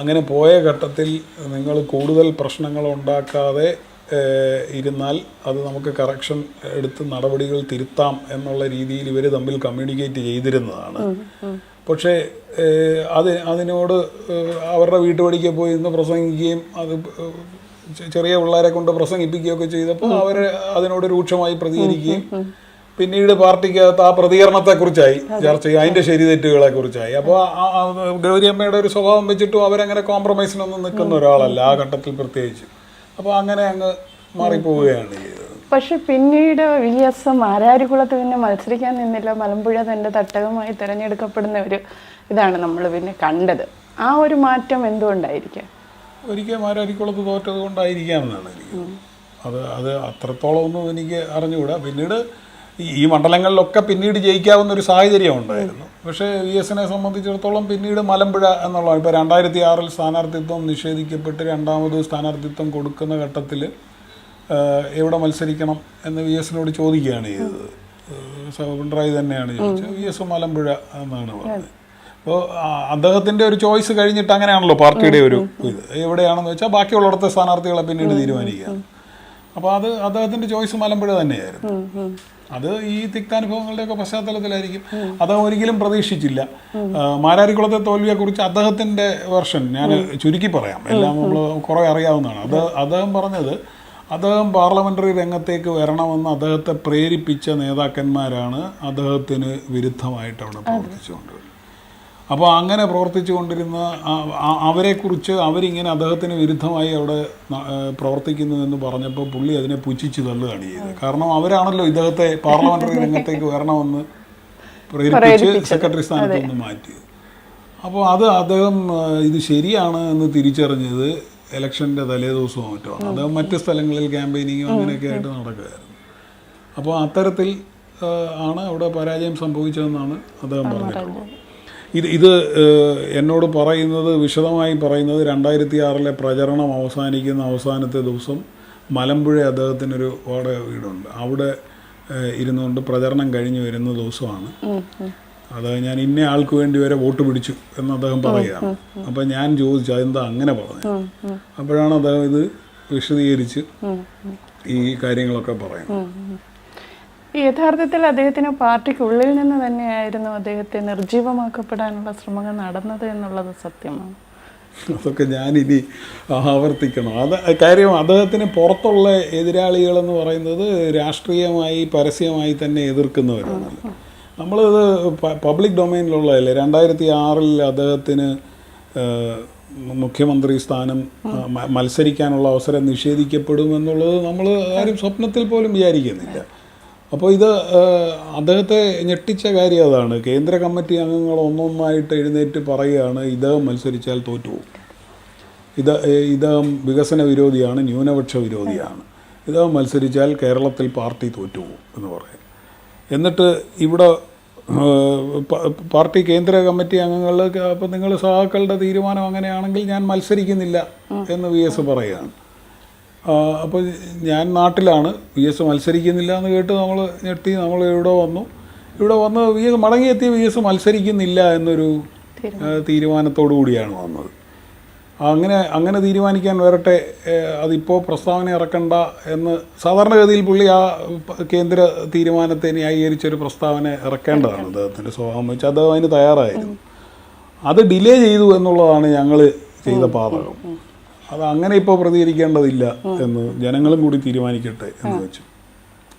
അങ്ങനെ പോയ ഘട്ടത്തിൽ നിങ്ങൾ കൂടുതൽ പ്രശ്നങ്ങൾ ഉണ്ടാക്കാതെ ഇരുന്നാൽ അത് നമുക്ക് കറക്ഷൻ എടുത്ത് നടപടികൾ തിരുത്താം എന്നുള്ള രീതിയിൽ ഇവർ തമ്മിൽ കമ്മ്യൂണിക്കേറ്റ് ചെയ്തിരുന്നതാണ്. പക്ഷേ അത് അതിനോട് അവരുടെ വീട്ടുപടിക്ക് പോയി ഇന്ന് പ്രസംഗിക്കുകയും അത് ചെറിയ പിള്ളേരെ കൊണ്ട് പ്രസംഗിപ്പിക്കുകയൊക്കെ ചെയ്തപ്പോൾ അവർ അതിനോട് രൂക്ഷമായി പ്രതികരിക്കുകയും പിന്നീട് പാർട്ടിക്കകത്ത് ആ പ്രതികരണത്തെക്കുറിച്ചായി ചർച്ച ചെയ്യുക അതിന്റെ ശരി തെറ്റുകളെ കുറിച്ചായി അപ്പോൾ ഗൗരിയമ്മയുടെ ഒരു സ്വഭാവം വെച്ചിട്ടും അവരങ്ങനെ കോംപ്രമൈസിനൊന്നും നിൽക്കുന്ന ഒരാളല്ല ആ ഘട്ടത്തിൽ പ്രത്യേകിച്ച്. അപ്പോൾ അങ്ങനെ അങ്ങ് മാറിപ്പോവുകയാണ് ചെയ്തത് പക്ഷെ പിന്നീട് വി എസ് മാരാരികുളത്ത് പിന്നെ മത്സരിക്കാൻ നിന്നില്ല. മലമ്പുഴ തന്റെ തട്ടകമായി തിരഞ്ഞെടുക്കപ്പെടുന്ന ഒരു ഇതാണ് നമ്മൾ പിന്നെ കണ്ടത്. ആ ഒരു മാറ്റം എന്തുകൊണ്ടായിരിക്കാം? ഒരിക്കൽ മാരാരിക്കുളത്ത് തോറ്റത് കൊണ്ടായിരിക്കാമെന്നാണ് എനിക്ക്. അത് അത് അത്രത്തോളം ഒന്നും എനിക്ക് അറിഞ്ഞുകൂടാ. പിന്നീട് ഈ മണ്ഡലങ്ങളിലൊക്കെ പിന്നീട് ജയിക്കാവുന്ന ഒരു സാഹചര്യം ഉണ്ടായിരുന്നു. പക്ഷേ വി എസിനെ സംബന്ധിച്ചിടത്തോളം പിന്നീട് മലമ്പുഴ എന്നുള്ള ഇപ്പോൾ രണ്ടായിരത്തി ആറിൽ സ്ഥാനാർത്ഥിത്വം നിഷേധിക്കപ്പെട്ട് രണ്ടാമത് സ്ഥാനാർത്ഥിത്വം കൊടുക്കുന്ന ഘട്ടത്തിൽ എവിടെ മത്സരിക്കണം എന്ന് വി എസിനോട് ചോദിക്കുകയാണ് ചെയ്തത്. പിണറായി തന്നെയാണ് ചോദിച്ചത്. വി എസ് മലമ്പുഴ എന്നാണ് പറഞ്ഞത്. അപ്പോൾ അദ്ദേഹത്തിന്റെ ഒരു ചോയ്സ് കഴിഞ്ഞിട്ട് അങ്ങനെയാണല്ലോ പാർട്ടിയുടെ ഒരു ഇത്. എവിടെയാണെന്ന് വെച്ചാൽ ബാക്കിയുള്ളിടത്തെ സ്ഥാനാർത്ഥികളെ പിന്നീട് തീരുമാനിക്കുക. അപ്പോൾ അത് അദ്ദേഹത്തിന്റെ ചോയ്സ് മലമ്പുഴ തന്നെയായിരുന്നു. അത് ഈ തിക്താനുഭവങ്ങളുടെയൊക്കെ പശ്ചാത്തലത്തിലായിരിക്കും. അദ്ദേഹം ഒരിക്കലും പ്രതീക്ഷിച്ചില്ല. മാരാരിക്കുളത്തെ തോൽവിയെക്കുറിച്ച് അദ്ദേഹത്തിന്റെ വെർഷൻ ഞാൻ ചുരുക്കി പറയാം. എല്ലാം നമ്മൾ കുറേ അറിയാവുന്നതാണ്. അത് അദ്ദേഹം പറഞ്ഞത് അദ്ദേഹം പാർലമെന്ററി രംഗത്തേക്ക് വരണമെന്ന് അദ്ദേഹത്തെ പ്രേരിപ്പിച്ച നേതാക്കന്മാരാണ് അദ്ദേഹത്തിന് വിരുദ്ധമായിട്ട് അവിടെ പ്രവർത്തിച്ചുകൊണ്ടിരുന്നത്. അപ്പോൾ അങ്ങനെ പ്രവർത്തിച്ചു കൊണ്ടിരുന്ന അവരെക്കുറിച്ച് അവരിങ്ങനെ അദ്ദേഹത്തിന് വിരുദ്ധമായി അവിടെ പ്രവർത്തിക്കുന്നു എന്ന് പറഞ്ഞപ്പോൾ പുള്ളി അതിനെ പുച്ഛിച്ച് തള്ളുകയാണ് ചെയ്തത്. കാരണം അവരാണല്ലോ ഇദ്ദേഹത്തെ പാർലമെന്ററി രംഗത്തേക്ക് വരണമെന്ന് പ്രേരിപ്പിച്ച് സെക്രട്ടറി സ്ഥാനത്ത് നിന്ന് മാറ്റിയത്. അപ്പോൾ അത് അദ്ദേഹം ഇത് ശരിയാണ് എന്ന് തിരിച്ചറിഞ്ഞത് ഇലക്ഷന്റെ തലേദിവസവും മറ്റോ. അദ്ദേഹം മറ്റ് സ്ഥലങ്ങളിൽ ക്യാമ്പയിനിങ്ങും അങ്ങനെയൊക്കെ ആയിട്ട് നടക്കുകയായിരുന്നു. അപ്പോൾ അത്തരത്തിൽ ആണ് അവിടെ പരാജയം സംഭവിച്ചതെന്നാണ് അദ്ദേഹം പറഞ്ഞിട്ടുള്ളത്. ഇത് ഇത് എന്നോട് പറയുന്നത് വിശദമായി പറയുന്നത് രണ്ടായിരത്തി ആറിലെ പ്രചരണം അവസാനിക്കുന്ന അവസാനത്തെ ദിവസം മലമ്പുഴ അദ്ദേഹത്തിനൊരു വാടക വീടുണ്ട്. അവിടെ ഇരുന്നുകൊണ്ട് പ്രചരണം കഴിഞ്ഞ് വരുന്ന ദിവസമാണ്. അത് ഞാൻ ഇന്ന ആൾക്ക് വേണ്ടി വരെ വോട്ട് പിടിച്ചു എന്ന് അദ്ദേഹം പറയുകയാണ്. അപ്പം ഞാൻ ചോദിച്ചു അതെന്താ അങ്ങനെ പറഞ്ഞു അപ്പോഴാണ് അദ്ദേഹം ഇത് വിശദീകരിച്ച് ഈ കാര്യങ്ങളൊക്കെ പറയുന്നത്. യഥാർത്ഥത്തിൽ അദ്ദേഹത്തിന് പാർട്ടിക്കുള്ളിൽ നിന്ന് തന്നെയായിരുന്നു അദ്ദേഹത്തെ നിർജീവമാക്കപ്പെടാനുള്ള ശ്രമങ്ങൾ നടന്നത് എന്നുള്ളത് സത്യമാണ്. അതൊക്കെ ഞാനിനി ആവർത്തിക്കണം. അത് കാര്യം അദ്ദേഹത്തിന് പുറത്തുള്ള എതിരാളികളെന്ന് പറയുന്നത് രാഷ്ട്രീയമായി പരസ്യമായി തന്നെ എതിർക്കുന്നവരാണ് നമ്മളിത് പബ്ലിക് ഡൊമൈനിലുള്ളതല്ലേ? രണ്ടായിരത്തി ആറിൽ അദ്ദേഹത്തിന് മുഖ്യമന്ത്രി സ്ഥാനം മത്സരിക്കാനുള്ള അവസരം നിഷേധിക്കപ്പെടുമെന്നുള്ളത് നമ്മൾ ആരും സ്വപ്നത്തിൽ പോലും വിചാരിക്കുന്നില്ല. അപ്പോൾ ഇത് അദ്ദേഹത്തെ ഞെട്ടിച്ച കാര്യം അതാണ്. കേന്ദ്ര കമ്മിറ്റി അംഗങ്ങൾ ഒന്നൊന്നായിട്ട് എഴുന്നേറ്റ് പറയുകയാണ് ഇദ്ദേഹം മത്സരിച്ചാൽ തോറ്റുപോകും ഇത് ഇത് വികസന വിരോധിയാണ് ന്യൂനപക്ഷ വിരോധിയാണ്. ഇത് മത്സരിച്ചാൽ കേരളത്തിൽ പാർട്ടി തോറ്റുപോകും എന്ന് പറയും. എന്നിട്ട് ഇവിടെ പാർട്ടി കേന്ദ്ര കമ്മിറ്റി അംഗങ്ങൾ അപ്പം നിങ്ങൾ സഹാക്കളുടെ തീരുമാനം അങ്ങനെയാണെങ്കിൽ ഞാൻ മത്സരിക്കുന്നില്ല എന്ന് വി എസ് പറയുകയാണ്. അപ്പോൾ ഞാൻ നാട്ടിലാണ്. വി എസ് മത്സരിക്കുന്നില്ല എന്ന് കേട്ട് നമ്മൾ ഞെട്ടി. നമ്മൾ ഇവിടെ വന്നു? ഇവിടെ വന്ന് വി എസ് മടങ്ങിയെത്തി വി എസ് മത്സരിക്കുന്നില്ല എന്നൊരു തീരുമാനത്തോടു കൂടിയാണ് വന്നത്. അങ്ങനെ അങ്ങനെ തീരുമാനിക്കാൻ വരട്ടെ അതിപ്പോൾ പ്രസ്താവന ഇറക്കണ്ട എന്ന് സാധാരണഗതിയിൽ പുള്ളി ആ കേന്ദ്ര തീരുമാനത്തെ ന്യായീകരിച്ചൊരു പ്രസ്താവന ഇറക്കേണ്ടതാണ്. അദ്ദേഹത്തിന്റെ സ്വഭാവം വെച്ച് അദ്ദേഹം അതിന് തയ്യാറായിരുന്നു. അത് ഡിലേ ചെയ്തു എന്നുള്ളതാണ് ഞങ്ങൾ ചെയ്ത പാതകം. അത് അങ്ങനെ ഇപ്പോൾ പ്രതികരിക്കേണ്ടതില്ല എന്ന് ജനങ്ങളും കൂടി തീരുമാനിക്കട്ടെ എന്ന് വെച്ചു.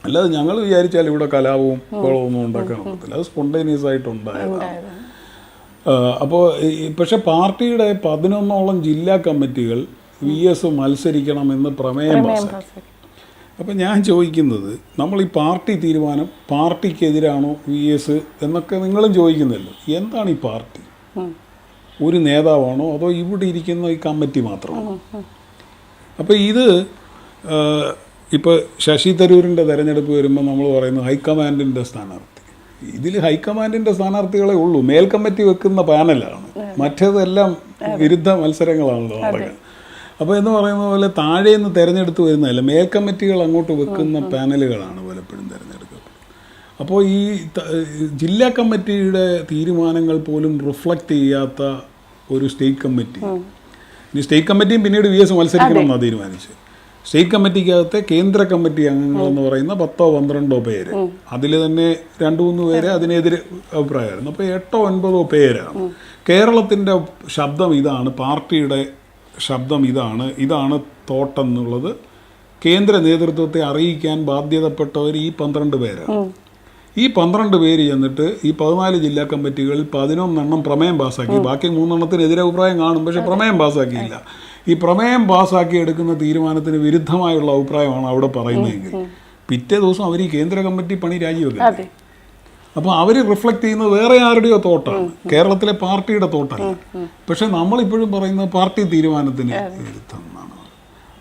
അല്ലാതെ ഞങ്ങൾ വിചാരിച്ചാൽ ഇവിടെ കലാപവും ബഹളമൊന്നും ഉണ്ടാക്കാൻ പറ്റത്തില്ല അത് സ്പോണ്ടേനിയസ് ആയിട്ട് ഉണ്ടായതാണ്. അപ്പോൾ പക്ഷെ പാർട്ടിയുടെ പതിനൊന്നോളം ജില്ലാ കമ്മിറ്റികൾ വി എസ് മത്സരിക്കണമെന്ന് പ്രമേയം പാസ്സാക്കി അപ്പം ഞാൻ ചോദിക്കുന്നത് നമ്മൾ ഈ പാർട്ടി തീരുമാനം പാർട്ടിക്കെതിരാണോ വി എസ് എന്നൊക്കെ നിങ്ങളും ചോദിക്കുന്നല്ലോ. എന്താണ് ഈ പാർട്ടി? ഒരു നേതാവാണോ അതോ ഇവിടെ ഇരിക്കുന്ന ഈ കമ്മിറ്റി മാത്രമാണോ? അപ്പോൾ ഇത് ഇപ്പോൾ ശശി തരൂരിന്റെ തെരഞ്ഞെടുപ്പ് വരുമ്പോൾ നമ്മൾ പറയുന്നു ഹൈക്കമാൻഡിന്റെ സ്ഥാനാർത്ഥി. ഇതിൽ ഹൈക്കമാൻഡിന്റെ സ്ഥാനാർത്ഥികളെ ഉള്ളൂ. മേൽ കമ്മിറ്റി വെക്കുന്ന പാനലാണ്. മറ്റേതെല്ലാം വിരുദ്ധ മത്സരങ്ങളാണല്ലോ നടക്കുന്നത്. അപ്പോൾ എന്ന് പറയുന്ന പോലെ താഴെ നിന്ന് തിരഞ്ഞെടുത്ത് വരുന്നതല്ല മേൽ കമ്മിറ്റികൾ അങ്ങോട്ട് വെക്കുന്ന പാനലുകളാണ് പലപ്പോഴും തിരഞ്ഞെടുക്കുന്നത്. അപ്പോൾ ഈ ജില്ലാ കമ്മിറ്റിയുടെ തീരുമാനങ്ങൾ പോലും റിഫ്ലക്റ്റ് ചെയ്യാത്ത ഒരു സ്റ്റേറ്റ് കമ്മിറ്റി. ഇനി സ്റ്റേറ്റ് കമ്മിറ്റിയും പിന്നീട് വി എസ് മത്സരിക്കണം എന്നാണ് തീരുമാനിച്ചത്. സ്റ്റേറ്റ് കമ്മിറ്റിക്കകത്തെ കേന്ദ്ര കമ്മിറ്റി അംഗങ്ങൾ എന്ന് പറയുന്ന പത്തോ പന്ത്രണ്ടോ പേര്. അതിൽ തന്നെ രണ്ടു മൂന്ന് പേര് അതിനെതിരെ അഭിപ്രായമായിരുന്നു. അപ്പോൾ എട്ടോ ഒൻപതോ പേരാണ്. കേരളത്തിന്റെ ശബ്ദം ഇതാണ് പാർട്ടിയുടെ ശബ്ദം ഇതാണ് ഇതാണ് തോട്ടെന്നുള്ളത്. കേന്ദ്ര നേതൃത്വത്തെ അറിയിക്കാൻ ബാധ്യതപ്പെട്ടവർ ഈ പന്ത്രണ്ട് പേരാണ്. ഈ പന്ത്രണ്ട് പേര് ചെന്നിട്ട് ഈ പതിനാല് ജില്ലാ കമ്മിറ്റികളിൽ പതിനൊന്നെണ്ണം പ്രമേയം പാസ്സാക്കി ബാക്കി മൂന്നെണ്ണത്തിന് എതിരെ അഭിപ്രായം കാണും. പക്ഷെ പ്രമേയം പാസ്സാക്കിയില്ല ഈ പ്രമേയം പാസ്സാക്കി എടുക്കുന്ന തീരുമാനത്തിന് വിരുദ്ധമായുള്ള അഭിപ്രായമാണ് അവിടെ പറയുന്നതെങ്കിൽ. പിറ്റേ ദിവസം അവർ ഈ കേന്ദ്ര കമ്മിറ്റി പണി രാജിവെക്കും. അപ്പോൾ അവർ റിഫ്ലക്ട് ചെയ്യുന്നത് വേറെ ആരുടെയോ തോട്ടാണ്. കേരളത്തിലെ പാർട്ടിയുടെ തോട്ടല്ല. പക്ഷെ നമ്മളിപ്പോഴും പറയുന്നത് പാർട്ടി തീരുമാനത്തിന് വിരുദ്ധം എന്നാണ്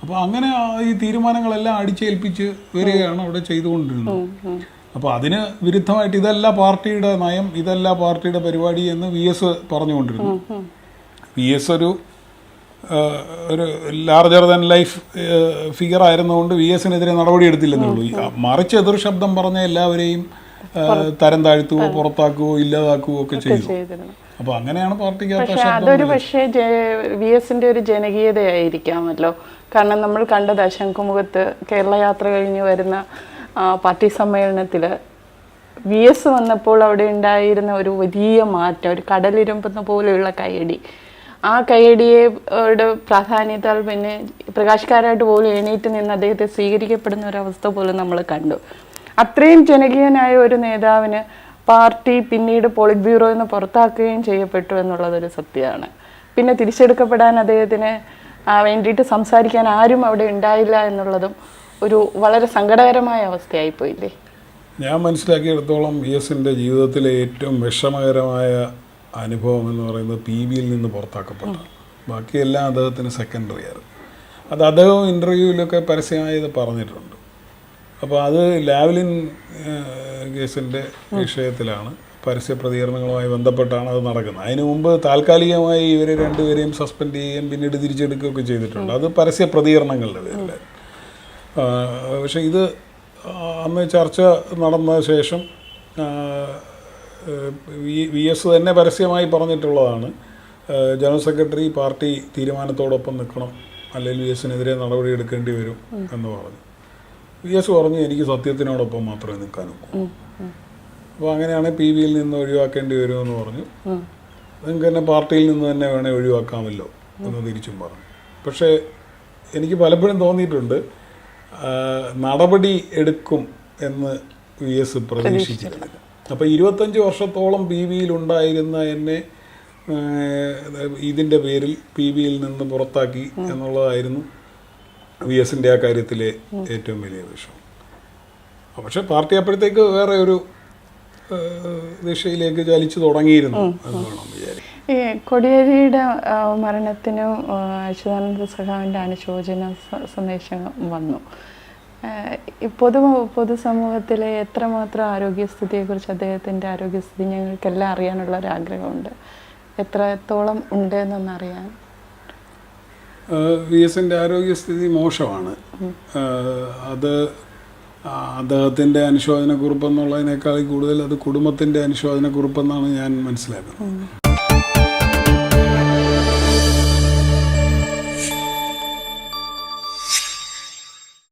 അപ്പോൾ അങ്ങനെ ഈ തീരുമാനങ്ങളെല്ലാം അടിച്ചേൽപ്പിച്ച് വരികയാണ് അവിടെ ചെയ്തുകൊണ്ടിരുന്നത്. അപ്പോൾ അതിന് വിരുദ്ധമായിട്ട് ഇതല്ല പാർട്ടിയുടെ നയം ഇതല്ല പാർട്ടിയുടെ പരിപാടി എന്ന് വി എസ് പറഞ്ഞുകൊണ്ടിരുന്നു. വി എസ് ഒരു ഒരു ലാർജർ ദൻ ലൈഫ് ഫിഗർ ആയിരുന്നുകൊണ്ട് വി എസിനെതിരെ നടപടി ആ, മറിച്ച് എതിർ ശബ്ദം പറഞ്ഞ എല്ലാവരെയും തരം താഴ്ത്തുകയോ പുറത്താക്കുകയോ ഇല്ലാതാക്കുകയോ ഒക്കെ ചെയ്തു. അപ്പൊ അങ്ങനെയാണ് പാർട്ടിക്ക് അതൊരു പക്ഷേ വി എസിന്റെ ഒരു ജനകീയതയായിരിക്കാമല്ലോ. കാരണം നമ്മൾ കണ്ടത് ശംഖുമുഖത്ത് കേരള യാത്ര കഴിഞ്ഞ് വരുന്ന പാർട്ടി സമ്മേളനത്തിൽ വി എസ് വന്നപ്പോൾ അവിടെ ഉണ്ടായിരുന്ന ഒരു വലിയ മാറ്റം ഒരു കടലിരുമ്പുന്ന പോലെയുള്ള കൈയടി ആ കൈയടിയെ യുടെ പ്രാധാന്യത്താൽ പിന്നെ പ്രകാശക്കാരായിട്ട് പോലും എണീറ്റ് നിന്ന് അദ്ദേഹത്തെ സ്വീകരിക്കപ്പെടുന്ന ഒരവസ്ഥ പോലും നമ്മൾ കണ്ടു. അത്രയും ജനകീയനായ ഒരു നേതാവിന് പാർട്ടി പിന്നീട് പോളിറ്റ് ബ്യൂറോ നിന്ന് പുറത്താക്കുകയും ചെയ്യപ്പെട്ടു എന്നുള്ളതൊരു സത്യമാണ്. പിന്നെ തിരിച്ചെടുക്കപ്പെടാൻ അദ്ദേഹത്തിന് വേണ്ടിയിട്ട് സംസാരിക്കാൻ ആരും അവിടെ ഉണ്ടായില്ല എന്നുള്ളതും ഒരു വളരെ സങ്കടകരമായ അവസ്ഥയായി പോയില്ലേ ഞാൻ മനസ്സിലാക്കിയെടുത്തോളം വി എസിന്റെ ജീവിതത്തിലെ ഏറ്റവും വിഷമകരമായ അനുഭവം എന്ന് പറയുന്നത് പി ബിയിൽ നിന്ന് പുറത്താക്കപ്പെട്ടു ബാക്കിയെല്ലാം അദ്ദേഹത്തിന് സെക്കൻഡറി ആയിരുന്നു. അത് അദ്ദേഹം ഇന്റർവ്യൂവിലൊക്കെ പരസ്യമായി ഇത് പറഞ്ഞിട്ടുണ്ട്. അപ്പോൾ അത് ലാവ്ലിൻ കേസിന്റെ വിഷയത്തിലാണ് പരസ്യ പ്രതികരണങ്ങളുമായി ബന്ധപ്പെട്ടാണ് അത് നടക്കുന്നത്. അതിനു മുമ്പ് താൽക്കാലികമായി ഇവരെ രണ്ടുപേരെയും സസ്പെൻഡ് ചെയ്യുകയും പിന്നീട് തിരിച്ചെടുക്കുകയൊക്കെ ചെയ്തിട്ടുണ്ട്. അത് പരസ്യ പ്രതികരണങ്ങളുടെ പേരിൽ പക്ഷേ ഇത് അന്ന് ചർച്ച നടന്ന ശേഷം വി എസ് തന്നെ പരസ്യമായി പറഞ്ഞിട്ടുള്ളതാണ് ജനറൽ സെക്രട്ടറി പാർട്ടി തീരുമാനത്തോടൊപ്പം നിൽക്കണം അല്ലെങ്കിൽ വി എസിനെതിരെ നടപടി എടുക്കേണ്ടി വരും എന്ന് പറഞ്ഞു. വി എസ് പറഞ്ഞു എനിക്ക് സത്യത്തിനോടൊപ്പം മാത്രമേ നിൽക്കാൻ നിൽക്കാനൊക്കൂ അപ്പോൾ അങ്ങനെയാണ് പി വിയിൽ നിന്ന് ഒഴിവാക്കേണ്ടി എന്ന് പറഞ്ഞു. നിങ്ങൾക്ക് തന്നെ പാർട്ടിയിൽ നിന്ന് തന്നെ വേണേൽ ഒഴിവാക്കാമല്ലോ എന്ന് തിരിച്ചും പറഞ്ഞു. പക്ഷേ എനിക്ക് പലപ്പോഴും തോന്നിയിട്ടുണ്ട് നടപടി എടുക്കും എന്ന് വി എസ് പ്രതീക്ഷിച്ചിരുന്നു അപ്പോൾ ഇരുപത്തഞ്ച് വർഷത്തോളം പി വിയിൽ ഉണ്ടായിരുന്ന എന്നെ ഇതിന്റെ പേരിൽ പി വിയിൽ നിന്ന് പുറത്താക്കി എന്നുള്ളതായിരുന്നു വി എസിന്റെ ആ കാര്യത്തിലെ ഏറ്റവും വലിയ വിഷയം പക്ഷെ പാർട്ടി അപ്പോഴത്തേക്ക് വേറെ ഒരു ദിശയിലേക്ക് ചലിച്ചു തുടങ്ങിയിരുന്നു. ഈ കൊടിയേരിയുടെ മരണത്തിനും അച്യുതാനന്ദ സഖാവിന്റെ അനുശോചന സന്ദേശം വന്നു. പൊതു പൊതുസമൂഹത്തിലെ എത്രമാത്രം ആരോഗ്യസ്ഥിതിയെക്കുറിച്ച് അദ്ദേഹത്തിന്റെ ആരോഗ്യസ്ഥിതി ഞങ്ങൾക്കെല്ലാം അറിയാനുള്ള ഒരു ആഗ്രഹമുണ്ട് എത്രത്തോളം ഉണ്ട് എന്നൊന്നറിയാൻ വി എസിന്റെ ആരോഗ്യസ്ഥിതി മോശമാണ്. അത് അദ്ദേഹത്തിന്റെ അനുശോചനക്കുറിപ്പ് എന്നുള്ളതിനേക്കാൾ കൂടുതൽ അത് കുടുംബത്തിന്റെ അനുശോചനക്കുറിപ്പെന്നാണ് ഞാൻ മനസ്സിലാക്കുന്നത്.